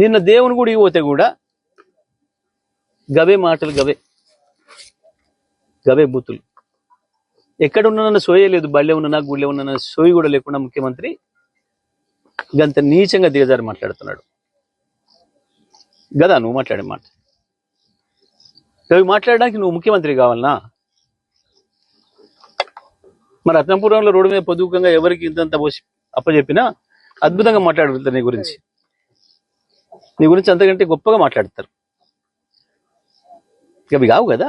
నిన్న దేవుని గుడికి పోతే కూడా గవే మాటలు గవే. గవే బూతులు. ఎక్కడ ఉన్నానన్న సోయే లేదు బళ్ళే ఉన్నా గుళ్ళే ఉన్నా సోయి కూడా లేకుండా ముఖ్యమంత్రి గంత నీచంగా దిగజారి మాట్లాడుతున్నాడు. గదా నువ్వు మాట్లాడే మాట. అవి మాట్లాడడానికి నువ్వు ముఖ్యమంత్రి కావాలనా? మరి రత్నపురంలో రోడ్డు మీద పొదుపుకంగా ఎవరికి ఇంతంత పోసి అప్పచెప్పినా అద్భుతంగా మాట్లాడుతుంది నీ గురించి. నీ గురించి అంతకంటే గొప్పగా మాట్లాడతారు. ఇక అవి కావు కదా.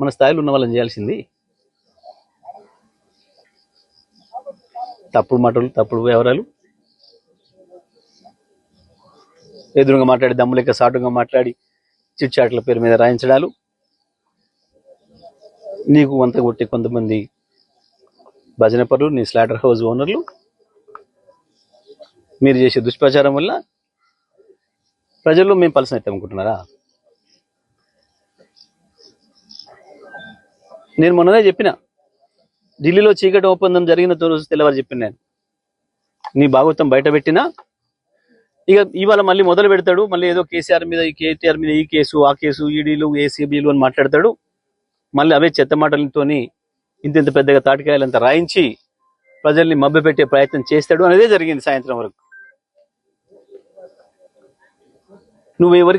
మన స్థాయిలో ఉన్న వాళ్ళని చేయాల్సింది. తప్పుడు మాటలు తప్పుడు వ్యవహారాలు. ఎదురుగా మాట్లాడి దమ్ము లెక్క సాటుగా మాట్లాడి చిట్చాట్ల పేరు మీద రాయించడాలు. నీకు వంత కొట్టే కొంతమంది భజన పరులు నీ స్లాటర్ హౌస్ ఓనర్లు మీరు చేసే దుష్ప్రచారం వల్ల ప్రజల్లో మేము పలసన అవుతాం అనుకుంటున్నారా? నేను మొన్ననే చెప్పిన ఢిల్లీలో చీకటి ఒప్పందం జరిగిన రోజు తెల్లవారు చెప్పిన నేను. నీ భాగవతం బయట పెట్టినా ఇక ఇవాళ మళ్ళీ మొదలు పెడతాడు మళ్ళీ ఏదో కేసీఆర్ మీద ఈ కేటీఆర్ మీద ఈ కేసు ఆ కేసు ఈడీలు ఏసీబీలు అని మాట్లాడతాడు. మళ్ళీ అవే చెత్త మాటలతోని ఇంత ఇంత పెద్దగా తాటికాయలంతా రాయించి ప్రజల్ని మభ్యపెట్టే ప్రయత్నం చేస్తాడు. అనేదే జరిగింది సాయంత్రం వరకు. నువ్వెవరికి